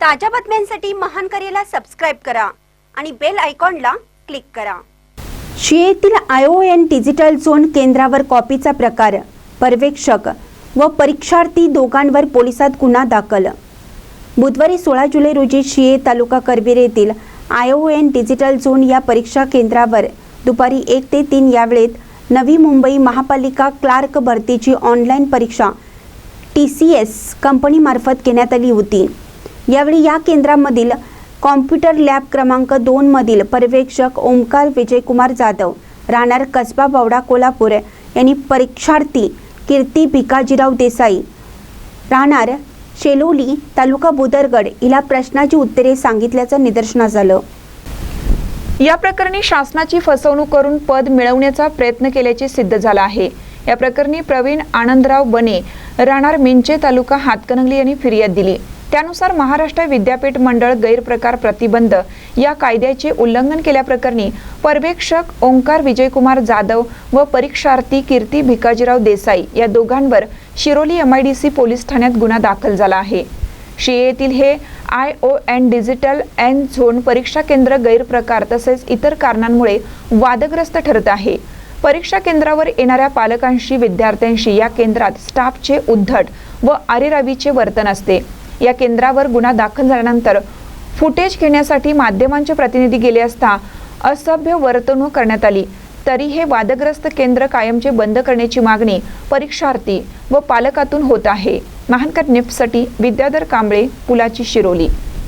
ताज्या बातम्यांसाठी महान करेला सबस्क्राईब करा आणि बेल आयकॉनला क्लिक करा. शियेतील एन डिजिटल झोन केंद्रावर कॉपीचा प्रकार पर्यवेक्षक व परीक्षार्थी दोघांवर पोलिसात गुन्हा दाखल. बुधवारी सोळा जुलै रोजी शिये तालुका करवीर येथील I O N digital zone या परीक्षा केंद्रावर दुपारी एक ते तीन या वेळेत नवी मुंबई महापालिका क्लार्क भरतीची ऑनलाईन परीक्षा टी सी एस कंपनीमार्फत घेण्यात आली होती. यावेळी या केंद्रामधील कॉम्प्युटर लॅब क्रमांक दोनमधील पर्यवेक्षक ओंकार विजयकुमार जाधव राहणार कसबा बावडा कोल्हापूर यांनी परीक्षार्थी कीर्ती भिकाजीराव देसाई राहणार शेलोली तालुका बुदरगड हिला प्रश्नाची उत्तरे सांगितल्याचं निदर्शनास आलं. या प्रकरणी शासनाची फसवणूक करून पद मिळवण्याचा प्रयत्न केल्याचे सिद्ध झालं आहे. या प्रकरणी प्रवीण आनंदराव बने राहणार मिंचे तालुका हातकणंगली यांनी फिर्याद दिली. त्यानुसार महाराष्ट्र विद्यापीठ मंडळ गैरप्रकार प्रतिबंध या कायद्याचे उल्लंघन केल्याप्रकरणी पर्यवेक्षक ओंकार विजयकुमार जाधव व परीक्षार्थी कीर्ती भिकाजीराव देसाई या दोघांवर शिरोली एमआयडीसी पोलीस ठाण्यात गुन्हा दाखल झाला आहे. शिये येथील हे I O N digital N zone परीक्षा केंद्र गैरप्रकार तसेच इतर कारणांमुळे वादग्रस्त ठरत आहे. परीक्षा केंद्रावर येणाऱ्या पालकांशी विद्यार्थ्यांशी या केंद्रात स्टाफचे उद्धट व आरेरावीचे वर्तन असते. या केंद्रावर गुन्हा दाखल झाल्यानंतर फुटेज घेण्यासाठी माध्यमांचे प्रतिनिधी गेले असता असभ्य वर्तणूक करण्यात आली. तरी हे वादग्रस्त केंद्र कायमचे बंद करण्याची मागणी परीक्षार्थी व पालकातून होत आहे. महानकर निफ्टसाठी विद्याधर कांबळे पुलाची शिरोली.